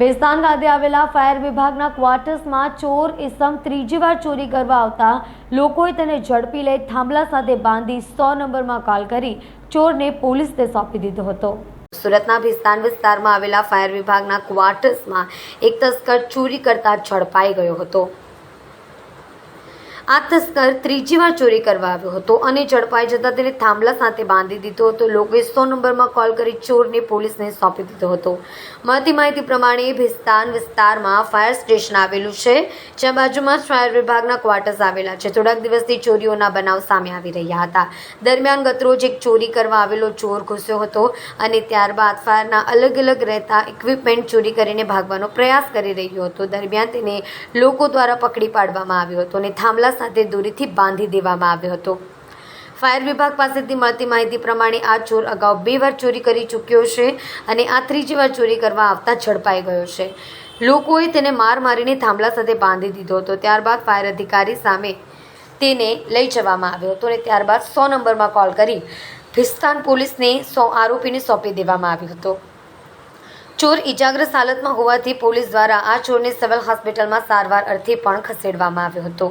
ભેસ્તાન ખાતે આવેલા ફાયર વિભાગના ક્વાર્ટર્સમાં ચોર ઇસમ ત્રીજી વાર ચોરી કરવા આવતા લોકોએ તેને ઝડપી લઈ થાંભલા સાથે બાંધી સો નંબરમાં કોલ કરી ચોરને પોલીસને સોંપી દીધો હતો. સુરતના ભિસ્તાન વિસ્તારમાં આવેલા ફાયર વિભાગના ક્વાર્ટર્સમાં એક તસ્કર ચોરી કરતા ઝડપાઈ ગયો હતો. આ તસ્કર ત્રીજી વાર ચોરી કરવા આવ્યો હતો અને ઝડપાઈ જતા તેને થાંભલા સાથે બાંધી દીધો હતો. લોકોએ સો નંબરમાં કોલ કરી ચોરને પોલીસને સોંપી દીધો હતો. મળતી માહિતી પ્રમાણે ભિસ્તાન વિસ્તારમાં ફાયર સ્ટેશન આવેલું છે. જ્યાં બાજુમાં જ ફાયર વિભાગના ક્વાર્ટર્સ આવેલા છે. થોડાક દિવસથી ચોરીઓના બનાવ સામે આવી રહ્યા હતા. દરમિયાન ગતરોજ એક ચોરી કરવા આવેલો ચોર ઘૂસ્યો હતો અને ત્યારબાદ ફાયરના અલગ અલગ રહેતા ઇક્વિપમેન્ટ ચોરી કરીને ભાગવાનો પ્રયાસ કરી રહ્યો હતો. દરમિયાન તેને લોકો દ્વારા પકડી પાડવામાં આવ્યો હતો અને થાંભલા સાથે દોરીથી બાંધી દેવામાં આવ્યો હતો. ફાયર વિભાગ પાસેથી મળતી માહિતી પ્રમાણે આ ચોર અગાઉ બે વાર ચોરી કરી ચૂક્યો છે અને આ ત્રીજી વાર ચોરી કરવા આવતા ઝડપાઈ ગયો છે. લોકોએ તેને માર મારીને થાંભલા સાથે બાંધી દીધો હતો. ત્યારબાદ ફાયર અધિકારી સામે તેને લઈ જવામાં આવ્યો હતો અને ત્યારબાદ સો નંબરમાં કોલ કરી ભિસ્તાન પોલીસને સો આરોપીને સોંપી દેવામાં આવ્યો હતો. ચોર ઇજાગ્રસ્ત હાલતમાં હોવાથી પોલીસ દ્વારા આ ચોરને સિવિલ હોસ્પિટલમાં સારવાર અર્થે પણ ખસેડવામાં આવ્યો હતો.